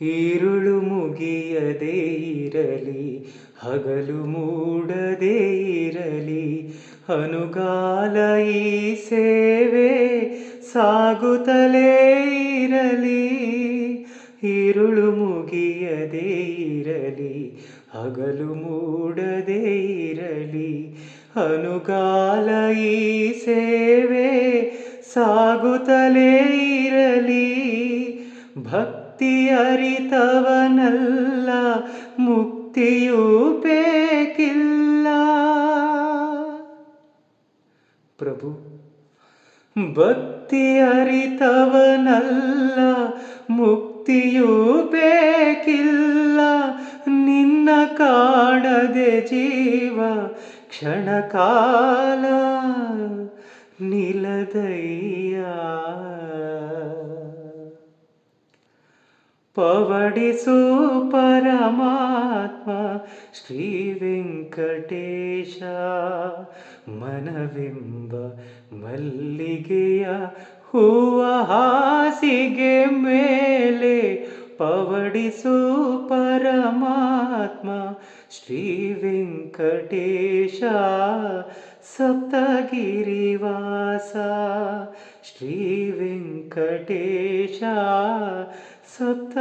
ಈರುಳು ಮುಗಿಯದೇ ಇರಲಿ, ಹಗಲು ಮೂಡದೇ ಇರಲಿ. ಅನುಗಾಲ ಈ ಸೇವೆ ಸಾಗುತ್ತಲೇ ಇರಲಿ ಈರುಳು ಮುಗಿಯದೇ ಇರಲಿ, ಹಗಲು ಮೂಡದೇ ಇರಲಿ. ಅನುಗಾಲ ಈ ಸೇವೆ ಸಾಗುತ್ತಲೇ ಇರಲಿ, ಭಕ್ತಿ ಅರಿತವನಲ್ಲ ಮುಕ್ತಿಯೂ ಬೇಕಿಲ್ಲ. ಪ್ರಭು ಭಕ್ತಿ ಅರಿತವನಲ್ಲ ಮುಕ್ತಿಯೂ ಬೇಕಿಲ್ಲ. ನಿನ್ನ ಕಾಣದೆ ಜೀವ ಕ್ಷಣಕಾಲ ನಿಲದಯ್ಯ. ಪವಡಿಸು ಪರಮಾತ್ಮ ಶ್ರೀ ವೆಂಕಟೇಶ ಮನವೆಂಬ ಮಲ್ಲಿಗೆಯ ಹೂವ ಹಾಸಿಗೆ ಮೇಲೆ ಪವಡಿಸು ಪರಮಾತ್ಮ ಶ್ರೀ ವೆಂಕಟೇಶ ಸಪ್ತಗಿರಿವಾಸ ಶ್ರೀ ವೆಂಕಟೇಶ ಸಪ್ತಗಿರಿವಾಸ